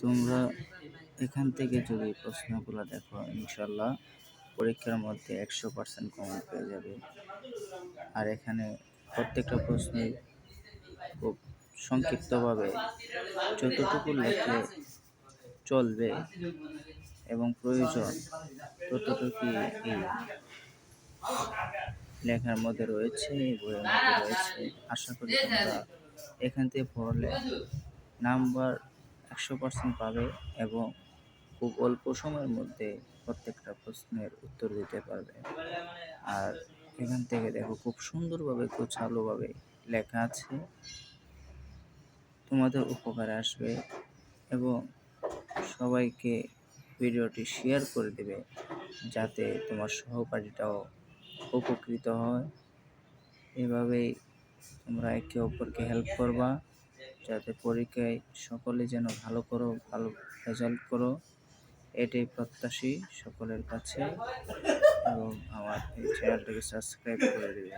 তোমরা এখান থেকে যদি প্রশ্নগুলো দেখো ইনশাল্লাহ পরীক্ষার মধ্যে একশো পার্সেন্ট কমন পেয়ে যাবে। আর এখানে প্রত্যেকটা প্রশ্নই খুব সংক্ষিপ্তভাবে যতটুকু লেখলে চলবে এবং প্রয়োজন ততটুকুই এই লেখার মধ্যে রয়েছে, বইয়ের মধ্যে রয়েছে। আশা করি তোমরা এখান থেকে পড়লে নাম্বার একশো পার্সেন্ট পাবে এবং খুব অল্প সময়ের মধ্যে প্রত্যেকটা প্রশ্নের উত্তর দিতে পারবে। আর এখান থেকে দেখো খুব সুন্দরভাবে গোছালোভাবে লেখা আছে। তোমাদের উপকারে আসবে এবং সবাইকে ভিডিওটি শেয়ার করে দেবে যাতে তোমার সহপাঠীটাও উপকৃত হয়। এভাবেই তোমরা একে অপরকে হেল্প করবা। যাতে পরীক্ষায় সকলে যেন ভালো করো, ভালো রেজাল্ট করো, এটাই প্রত্যাশী সকলের কাছে। এবং আমার এই চ্যানেলটাকে সাবস্ক্রাইব করে দেবে।